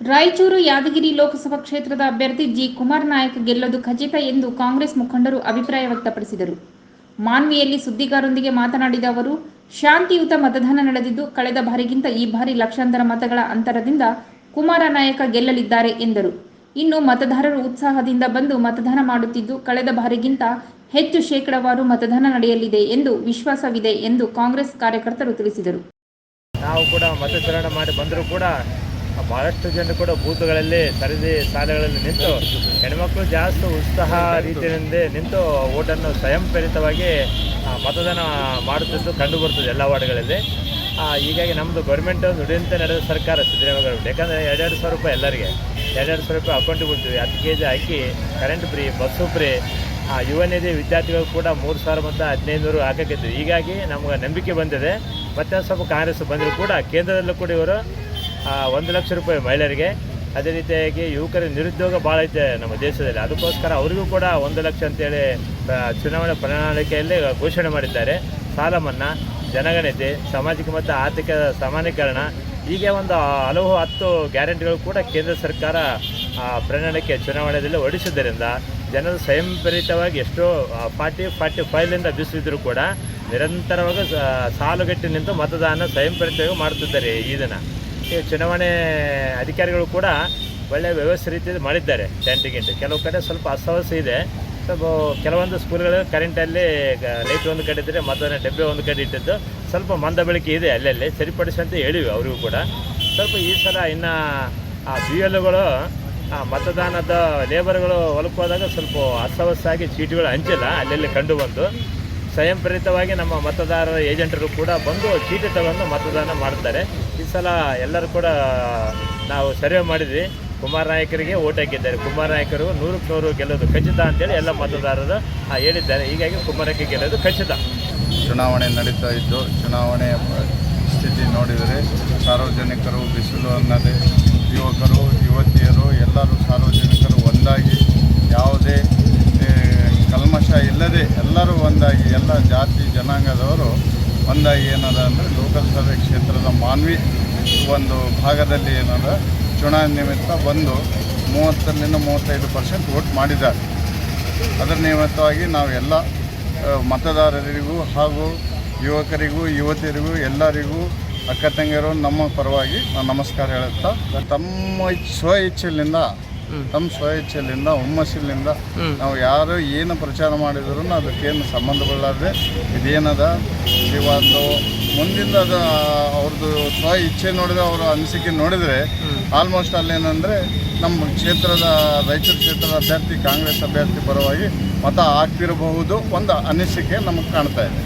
ರಾಯಚೂರು ಯಾದಗಿರಿ ಲೋಕಸಭಾ ಕ್ಷೇತ್ರದ ಅಭ್ಯರ್ಥಿ ಜಿ. ಕುಮಾರ್ ನಾಯಕ್ ಗೆಲ್ಲೋದು ಖಚಿತ ಎಂದು ಕಾಂಗ್ರೆಸ್ ಮುಖಂಡರು ಅಭಿಪ್ರಾಯ ವ್ಯಕ್ತಪಡಿಸಿದರು. ಮಾನ್ವಿಯಲ್ಲಿ ಸುದ್ದಿಗಾರರೊಂದಿಗೆ ಮಾತನಾಡಿದ ಅವರು, ಶಾಂತಿಯುತ ಮತದಾನ ನಡೆದಿದ್ದು ಕಳೆದ ಬಾರಿಗಿಂತ ಈ ಬಾರಿ ಲಕ್ಷಾಂತರ ಮತಗಳ ಅಂತರದಿಂದ ಕುಮಾರ ನಾಯಕ ಗೆಲ್ಲಲಿದ್ದಾರೆ ಎಂದರು. ಇನ್ನು ಮತದಾರರು ಉತ್ಸಾಹದಿಂದ ಬಂದು ಮತದಾನ ಮಾಡುತ್ತಿದ್ದು ಕಳೆದ ಬಾರಿಗಿಂತ ಹೆಚ್ಚು ಶೇಕಡವಾರು ಮತದಾನ ನಡೆಯಲಿದೆ ಎಂದು ವಿಶ್ವಾಸವಿದೆ ಎಂದು ಕಾಂಗ್ರೆಸ್ ಕಾರ್ಯಕರ್ತರು ತಿಳಿಸಿದರು. ನಾವು ಕೂಡ ಮತಚಲನೆ ಮಾಡಿ ಬಂದರೂ ಕೂಡ ಭಾಳಷ್ಟು ಜನರು ಕೂಡ ಬೂತ್ಗಳಲ್ಲಿ ಸರದಿ ಸಾಲುಗಳಲ್ಲಿ ನಿಂತು ಹೆಣ್ಮಕ್ಳು ಜಾಸ್ತಿ ಉತ್ಸಾಹ ರೀತಿಯಿಂದ ನಿಂತು ಓಟನ್ನು ಸ್ವಯಂಪ್ರೇರಿತವಾಗಿ ಮತದಾನ ಮಾಡುತ್ತಿದ್ದು ಕಂಡು ಬರ್ತದೆ ಎಲ್ಲ ವಾರ್ಡ್ಗಳಲ್ಲಿ. ಹೀಗಾಗಿ ನಮ್ಮದು ಗೌರ್ಮೆಂಟ್ ನುಡಿಯಂತೆ ನಡೆದ ಸರ್ಕಾರ ಸಿದ್ದರಾಮಯ್ಯ ಯಾಕಂದರೆ ಎರಡೆರಡು ಸಾವಿರ ರೂಪಾಯಿ ಎಲ್ಲರಿಗೆ. ಎರಡೆರಡು ಸಾವಿರ ರೂಪಾಯಿ ಅಕೌಂಟಿಗೆ ಬಿಡ್ತೀವಿ ಹತ್ತು ಕೆ ಜಿ ಹಾಕಿ current free bus free Yuva Nidhi ವಿದ್ಯಾರ್ಥಿಗಳು ಕೂಡ ಮೂರು ಸಾವಿರ ಮತ್ತು ಹದಿನೈದು ನೂರು ಹೀಗಾಗಿ ನಮ್ಗೆ ನಂಬಿಕೆ ಬಂದಿದೆ. ಮತ್ತೆ ಸ್ವಲ್ಪ ಕಾಂಗ್ರೆಸ್ ಬಂದರೂ ಕೂಡ ಕೇಂದ್ರದಲ್ಲೂ ಕೂಡ ಇವರು ಒಂದು ಲಕ್ಷ ರೂಪಾಯಿ ಮಹಿಳೆಯರಿಗೆ. ಅದೇ ರೀತಿಯಾಗಿ ಯುವಕರ ನಿರುದ್ಯೋಗ ಭಾಳ ಐತೆ ನಮ್ಮ ದೇಶದಲ್ಲಿ. ಅದಕ್ಕೋಸ್ಕರ ಅವರಿಗೂ ಕೂಡ ಒಂದು ಲಕ್ಷ ಅಂತೇಳಿ ಚುನಾವಣೆ ಪ್ರಣಾಳಿಕೆಯಲ್ಲಿ ಘೋಷಣೆ ಮಾಡಿದ್ದಾರೆ. ಸಾಲ ಮನ್ನಾ, ಜನಗಣತಿ, ಸಾಮಾಜಿಕ ಮತ್ತು ಆರ್ಥಿಕ ಸಮಾನೀಕರಣ, ಹೀಗೆ ಒಂದು ಹಲವು ಹತ್ತು ಗ್ಯಾರಂಟಿಗಳು ಕೂಡ ಕೇಂದ್ರ ಸರ್ಕಾರ ಪ್ರಣಾಳಿಕೆ ಚುನಾವಣೆಯಲ್ಲಿ ಹೊರಡಿಸಿದ್ದರಿಂದ ಜನರು ಸ್ವಯಂ ಪ್ರೇರಿತವಾಗಿ ಎಷ್ಟೋ ಫಾರ್ಟಿ ಫಾರ್ಟಿ ಫೈವ್ಲಿಂದ ಬಿಸಿದ್ರು ಕೂಡ ನಿರಂತರವಾಗಿ ಸಾಲುಗಟ್ಟಿ ನಿಂತು ಮತದಾನ ಸ್ವಯಂಪ್ರೇರಿತವಾಗಿ ಮಾಡುತ್ತಿದ್ದಾರೆ ಈ ದಿನ. ಚುನಾವಣೆ ಅಧಿಕಾರಿಗಳು ಕೂಡ ಒಳ್ಳೆಯ ವ್ಯವಸ್ಥೆ ರೀತಿಯಲ್ಲಿ ಮಾಡಿದ್ದಾರೆ ಟೆಂಟ್ ಗಿಂಟ್ ಕೆಲವು ಕಡೆ ಸ್ವಲ್ಪ ಅಸ್ವಸ್ಥೆ ಇದೆ. ಸ್ವಲ್ಪ ಕೆಲವೊಂದು ಸ್ಕೂಲ್ಗಳು ಕರೆಂಟಲ್ಲಿ ಲೈಟ್ ಒಂದು ಕಡೆ ಇದ್ದರೆ ಮತ್ತೊಂದು ಡಬ್ಬೆ ಒಂದು ಕಡೆ ಇಟ್ಟಿದ್ದು ಸ್ವಲ್ಪ ಮಂದ ಬೆಳಕೆ ಇದೆ ಅಲ್ಲಲ್ಲಿ ಸರಿಪಡಿಸಿ ಅಂತ ಹೇಳಿವಿ ಅವರಿಗೂ ಕೂಡ. ಸ್ವಲ್ಪ ಈ ಸಲ ಇನ್ನು ಆ ಬಿ ಎಲ್ಗಳು ಮತದಾನದ ಲೇಬರ್ಗಳು ಹೋದಾಗ ಸ್ವಲ್ಪ ಅಸ್ತವ್ಯಸ್ತಾಗಿ ಚೀಟಿಗಳು ಹಂಚಿಲ್ಲ, ಅಲ್ಲಲ್ಲಿ ಕಂಡು ಬಂದು. ಸ್ವಯಂಪ್ರೇರಿತವಾಗಿ ನಮ್ಮ ಮತದಾರರ ಏಜೆಂಟರು ಕೂಡ ಬಂದು ಚೀಟಿ ತಗೊಂಡು ಮತದಾನ ಮಾಡ್ತಾರೆ. ಈ ಸಲ ಎಲ್ಲರೂ ಕೂಡ ನಾವು ಸರ್ವೆ ಮಾಡಿದ್ವಿ. ಕುಮಾರ್ ನಾಯಕರಿಗೆ ಓಟ್ ಹಾಕಿದ್ದಾರೆ. ಕುಮಾರ್ ನಾಯಕರು ನೂರಕ್ಕೆ ನೂರು ಗೆಲ್ಲೋದು ಖಚಿತ ಅಂತೇಳಿ ಎಲ್ಲ ಮತದಾರರು ಹೇಳಿದ್ದಾರೆ. ಹೀಗಾಗಿ ಕುಮಾರಕ್ಕೆ ಗೆಲ್ಲೋದು ಖಚಿತ. ಚುನಾವಣೆ ನಡೀತಾ ಇದ್ದು ಚುನಾವಣೆಯ ಸ್ಥಿತಿ ನೋಡಿದರೆ ಸಾರ್ವಜನಿಕರು, ಬಿಸಿಲು ಅನ್ನದೆ, ಯುವಕರು, ಯುವತಿಯರು, ಎಲ್ಲರೂ ಸಾರ್ವಜನಿಕರು ಒಂದಾಗಿ ಯಾವುದೇ ಕಲ್ಮಶ ಇಲ್ಲದೆ ಎಲ್ಲರೂ ಒಂದಾಗಿ ಎಲ್ಲ ಜಾತಿ, ಜನಾಂಗದವರು ಒಂದಾಗಿ ಏನದ ಅಂದರೆ ಲೋಕಸಭೆ ಕ್ಷೇತ್ರದ ಮಾನ್ವಿ ಒಂದು ಭಾಗದಲ್ಲಿ ಏನದ, ಚುನಾವಣೆ ನಿಮಿತ್ತ ಬಂದು ಮೂವತ್ತರಿಂದ ಮೂವತ್ತೈದು ಪರ್ಸೆಂಟ್ ವೋಟ್ ಮಾಡಿದ್ದಾರೆ. ಅದರ ನಿಮಿತ್ತವಾಗಿ ನಾವು ಎಲ್ಲ ಮತದಾರರಿಗೂ ಹಾಗೂ ಯುವಕರಿಗೂ, ಯುವತಿಯರಿಗೂ, ಎಲ್ಲರಿಗೂ ಅಕ್ಕ ತಂಗಿಯರು ನಮ್ಮ ಪರವಾಗಿ ನಾನು ನಮಸ್ಕಾರ ಹೇಳುತ್ತಾ, ತಮ್ಮ ಸ್ವ ಇಚ್ಛೆಯಿಂದ ತಮ್ಮ ಸ್ವ ಇಚ್ಛೆಯಿಂದ ಹುಮ್ಮಸ್ಸಿನಿಂದ ನಾವು ಯಾರು ಏನು ಪ್ರಚಾರ ಮಾಡಿದ್ರು ಅದಕ್ಕೇನು ಸಂಬಂಧಗಳಾದ್ರೆ ಇದೇನದ ಇವೊಂದು ಒಂದು ಮುಂದಿಂದ ಅದು ಅವ್ರದ್ದು ಸ್ವ ಇಚ್ಛೆ ನೋಡಿದ್ರೆ ಅವರ ಅನಿಸಿಕೆ ನೋಡಿದರೆ ಆಲ್ಮೋಸ್ಟ್ ಅಲ್ಲೇನಂದರೆ ನಮ್ಮ ಕ್ಷೇತ್ರದ ರಾಯಚೂರು ಕ್ಷೇತ್ರದ ಅಭ್ಯರ್ಥಿ ಕಾಂಗ್ರೆಸ್ ಅಭ್ಯರ್ಥಿ ಪರವಾಗಿ ಮತ ಹಾಕ್ತಿರಬಹುದು ಒಂದು ಅನಿಸಿಕೆ ನಮಗೆ ಕಾಣ್ತಾ ಇದೆ.